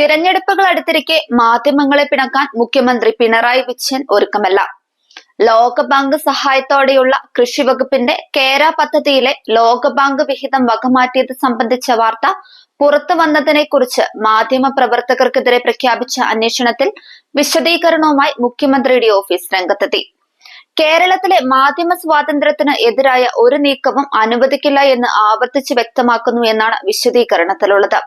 തിരഞ്ഞെടുപ്പുകൾ അടുത്തിരിക്കെ മാധ്യമങ്ങളെ പിണക്കാൻ മുഖ്യമന്ത്രി പിണറായി വിജയൻ ഒരുക്കമല്ല. ലോകബാങ്ക് സഹായത്തോടെയുള്ള കൃഷി വകുപ്പിന്റെ കേര പദ്ധതിയിലെ ലോകബാങ്ക് വിഹിതം വകമാറ്റിയത് സംബന്ധിച്ച വാർത്ത പുറത്തു വന്നതിനെ കുറിച്ച് മാധ്യമ പ്രവർത്തകർക്കെതിരെ പ്രഖ്യാപിച്ച അന്വേഷണത്തിൽ വിശദീകരണവുമായി മുഖ്യമന്ത്രിയുടെ ഓഫീസ് രംഗത്തെത്തി. കേരളത്തിലെ മാധ്യമ സ്വാതന്ത്ര്യത്തിന് എതിരായ ഒരു നീക്കവും അനുവദിക്കില്ല എന്ന് ആവർത്തിച്ച് വ്യക്തമാക്കുന്നു എന്നാണ് വിശദീകരണത്തിലുള്ളത്.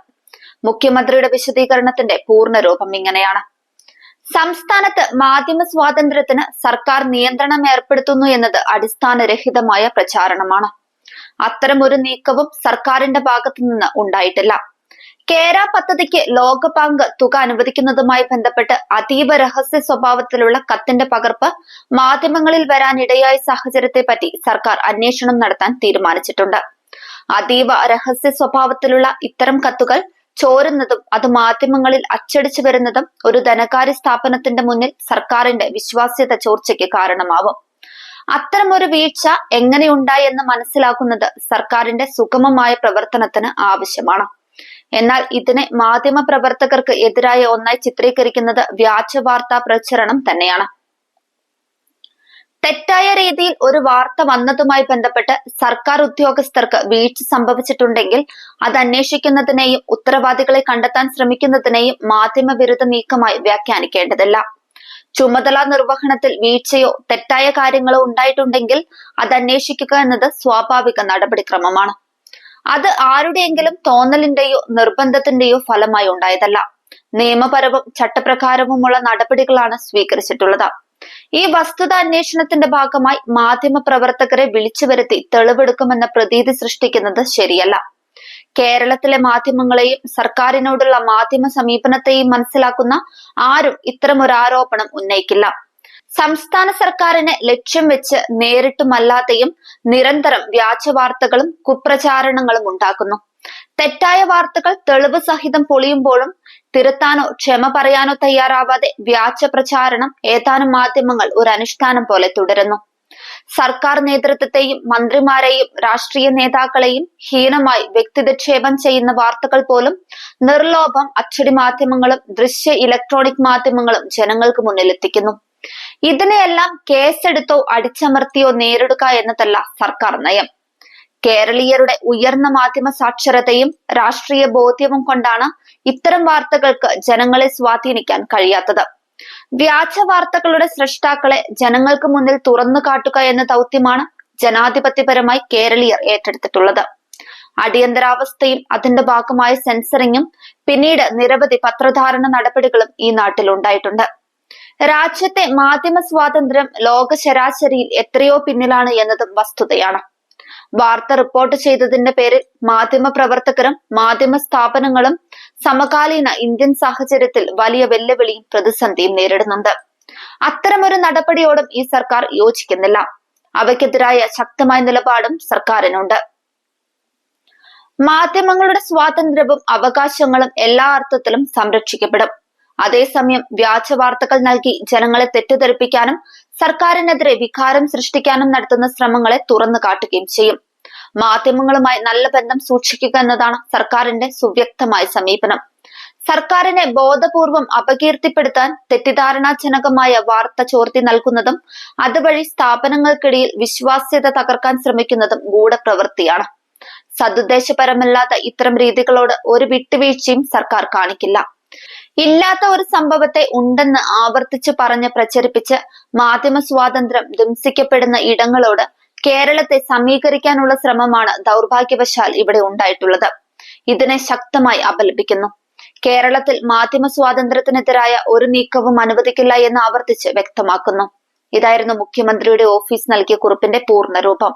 മുഖ്യമന്ത്രിയുടെ വിശദീകരണത്തിന്റെ പൂർണരൂപം ഇങ്ങനെയാണ്. സംസ്ഥാനത്ത് മാധ്യമ സ്വാതന്ത്ര്യത്തിന് സർക്കാർ നിയന്ത്രണം ഏർപ്പെടുത്തുന്നു എന്നത് അടിസ്ഥാനരഹിതമായ പ്രചാരണമാണ്. അത്തരം ഒരു നീക്കവും സർക്കാരിന്റെ ഭാഗത്തു നിന്ന് ഉണ്ടായിട്ടില്ല. കേര പദ്ധതിക്ക് ലോകബാങ്ക് തുക അനുവദിക്കുന്നതുമായി ബന്ധപ്പെട്ട് അതീവ രഹസ്യ സ്വഭാവത്തിലുള്ള കത്തിന്റെ പകർപ്പ് മാധ്യമങ്ങളിൽ വരാനിടയായ സാഹചര്യത്തെ പറ്റി സർക്കാർ അന്വേഷണം നടത്താൻ തീരുമാനിച്ചിട്ടുണ്ട്. അതീവ രഹസ്യ സ്വഭാവത്തിലുള്ള ഇത്തരം കത്തുകൾ ചോരുന്നതും അത് മാധ്യമങ്ങളിൽ അച്ചടിച്ചു വരുന്നതും ഒരു ധനകാര്യ സ്ഥാപനത്തിന്റെ മുന്നിൽ സർക്കാരിന്റെ വിശ്വാസ്യത ചോർച്ചയ്ക്ക് കാരണമാവും. അത്തരമൊരു വീഴ്ച എങ്ങനെയുണ്ടായി എന്ന് മനസ്സിലാക്കുന്നത് സർക്കാരിന്റെ സുഗമമായ പ്രവർത്തനത്തിന് ആവശ്യമാണ്. എന്നാൽ ഇതിനെ മാധ്യമ പ്രവർത്തകർക്ക് എതിരായ ഒന്നായി ചിത്രീകരിക്കുന്നത് വ്യാജ വാർത്താ പ്രചരണം തന്നെയാണ്. തെറ്റായ രീതിയിൽ ഒരു വാർത്ത വന്നതുമായി ബന്ധപ്പെട്ട് സർക്കാർ ഉദ്യോഗസ്ഥർക്ക് വീഴ്ച സംഭവിച്ചിട്ടുണ്ടെങ്കിൽ അത് അന്വേഷിക്കുന്നതിനെയും ഉത്തരവാദികളെ കണ്ടെത്താൻ ശ്രമിക്കുന്നതിനെയും മാധ്യമ വിരുദ്ധ നീക്കമായി വ്യാഖ്യാനിക്കേണ്ടതല്ല. ചുമതല നിർവഹണത്തിൽ വീഴ്ചയോ തെറ്റായ കാര്യങ്ങളോ ഉണ്ടായിട്ടുണ്ടെങ്കിൽ അത് അന്വേഷിക്കുക എന്നത് സ്വാഭാവിക നടപടിക്രമമാണ്. അത് ആരുടെയെങ്കിലും തോന്നലിന്റെയോ നിർബന്ധത്തിന്റെയോ ഫലമായി ഉണ്ടായതല്ല. നിയമപരവും ചട്ടപ്രകാരവുമുള്ള നടപടികളാണ് സ്വീകരിച്ചിട്ടുള്ളത്. ഈ വസ്തുത അന്വേഷണത്തിന്റെ ഭാഗമായി മാധ്യമ പ്രവർത്തകരെ വിളിച്ചു വരുത്തി തെളിവെടുക്കുമെന്ന പ്രതീതി സൃഷ്ടിക്കുന്നത് ശരിയല്ല. കേരളത്തിലെ മാധ്യമങ്ങളെയും സർക്കാരിനോടുള്ള മാധ്യമ സമീപനത്തെയും മനസ്സിലാക്കുന്ന ആരും ഇത്തരമൊരു ആരോപണം ഉന്നയിക്കില്ല. സംസ്ഥാന സർക്കാരിനെ ലക്ഷ്യം വെച്ച് നേരിട്ടുമല്ലാതെയും നിരന്തരം വ്യാജ വാർത്തകളും കുപ്രചാരണങ്ങളും ഉണ്ടാക്കുന്നു. തെറ്റായ വാർത്തകൾ തെളിവ് സഹിതം പൊളിയുമ്പോഴും തിരുത്താനോ ക്ഷമ പറയാനോ തയ്യാറാവാതെ വ്യാജ പ്രചാരണം ഏതാനും മാധ്യമങ്ങൾ ഒരു അനുഷ്ഠാനം പോലെ തുടരുന്നു. സർക്കാർ നേതൃത്വത്തെയും മന്ത്രിമാരെയും രാഷ്ട്രീയ നേതാക്കളെയും ഹീനമായി വ്യക്തിനിക്ഷേപം ചെയ്യുന്ന വാർത്തകൾ പോലും നിർലോഭം അച്ചടി മാധ്യമങ്ങളും ദൃശ്യ ഇലക്ട്രോണിക് മാധ്യമങ്ങളും ജനങ്ങൾക്ക് മുന്നിൽ എത്തിക്കുന്നു ഇതിനെയെല്ലാം കേസെടുത്തോ അടിച്ചമർത്തിയോ നേരിടുക എന്നതല്ല സർക്കാർ നയം. കേരളീയരുടെ ഉയർന്ന മാധ്യമ സാക്ഷരതയും രാഷ്ട്രീയ ബോധ്യവും കൊണ്ടാണ് ഇത്തരം വാർത്തകൾക്ക് ജനങ്ങളെ സ്വാധീനിക്കാൻ കഴിയാത്തത്. വ്യാജ വാർത്തകളുടെ സൃഷ്ടാക്കളെ ജനങ്ങൾക്ക് മുന്നിൽ തുറന്നു കാട്ടുക എന്ന ദൗത്യമാണ് ജനാധിപത്യപരമായി കേരളീയർ ഏറ്റെടുത്തിട്ടുള്ളത്. അടിയന്തരാവസ്ഥയും അതിന്റെ ഭാഗമായ സെൻസറിങ്ങും പിന്നീട് നിരവധി പത്രധാരണ നടപടികളും ഈ നാട്ടിൽ ഉണ്ടായിട്ടുണ്ട്. രാജ്യത്തെ മാധ്യമ സ്വാതന്ത്ര്യം ലോക ശരാശരിയിൽ എത്രയോ പിന്നിലാണ് എന്നതും വസ്തുതയാണ്. വാർത്ത റിപ്പോർട്ട് ചെയ്തതിന്റെ പേരിൽ മാധ്യമ പ്രവർത്തകരും മാധ്യമ സ്ഥാപനങ്ങളും സമകാലീന ഇന്ത്യൻ സാഹചര്യത്തിൽ വലിയ വെല്ലുവിളിയും പ്രതിസന്ധിയും നേരിടുന്നുണ്ട്. അത്തരമൊരു നടപടിയോടും ഈ സർക്കാർ യോജിക്കുന്നില്ല. അവയ്ക്കെതിരായ ശക്തമായ നിലപാടും സർക്കാരിനുണ്ട്. മാധ്യമങ്ങളുടെ സ്വാതന്ത്ര്യവും അവകാശങ്ങളും എല്ലാ അർത്ഥത്തിലും സംരക്ഷിക്കപ്പെടും. അതേസമയം വ്യാജ വാർത്തകൾ നൽകി ജനങ്ങളെ തെറ്റിദ്ധരിപ്പിക്കാനും സർക്കാരിനെതിരെ വികാരം സൃഷ്ടിക്കാനും നടത്തുന്ന ശ്രമങ്ങളെ തുറന്നു കാട്ടുകയും ചെയ്യും. മാധ്യമങ്ങളുമായി നല്ല ബന്ധം സൂക്ഷിക്കുക എന്നതാണ് സർക്കാരിന്റെ സുവ്യക്തമായ സമീപനം. സർക്കാരിനെ ബോധപൂർവം അപകീർത്തിപ്പെടുത്താൻ തെറ്റിദ്ധാരണാജനകമായ വാർത്ത ചോർത്തി നൽകുന്നതും അതുവഴി സ്ഥാപനങ്ങൾക്കിടയിൽ വിശ്വാസ്യത തകർക്കാൻ ശ്രമിക്കുന്നതും ഗൂഢപ്രവൃത്തിയാണ്. സതുദ്ദേശപരമല്ലാത്ത ഇത്തരം രീതികളോട് ഒരു വിട്ടുവീഴ്ചയും സർക്കാർ കാണിക്കില്ല. ഇല്ലാത്ത ഒരു സംഭവത്തെ ഉണ്ടെന്ന് ആവർത്തിച്ചു പറഞ്ഞ് പ്രചരിപ്പിച്ച് മാധ്യമ സ്വാതന്ത്ര്യം ധംസിക്കപ്പെടുന്ന ഇടങ്ങളോട് കേരളത്തെ സമീകരിക്കാനുള്ള ശ്രമമാണ് ദൗർഭാഗ്യവശാൽ ഇവിടെ ഉണ്ടായിട്ടുള്ളത്. ഇതിനെ ശക്തമായി അപലപിക്കുന്നു. കേരളത്തിൽ മാധ്യമ സ്വാതന്ത്ര്യത്തിനെതിരായ ഒരു നീക്കവും അനുവദിക്കില്ല എന്ന് ആവർത്തിച്ച് വ്യക്തമാക്കുന്നു. ഇതായിരുന്നു മുഖ്യമന്ത്രിയുടെ ഓഫീസ് നൽകിയ കുറിപ്പിന്റെ പൂർണരൂപം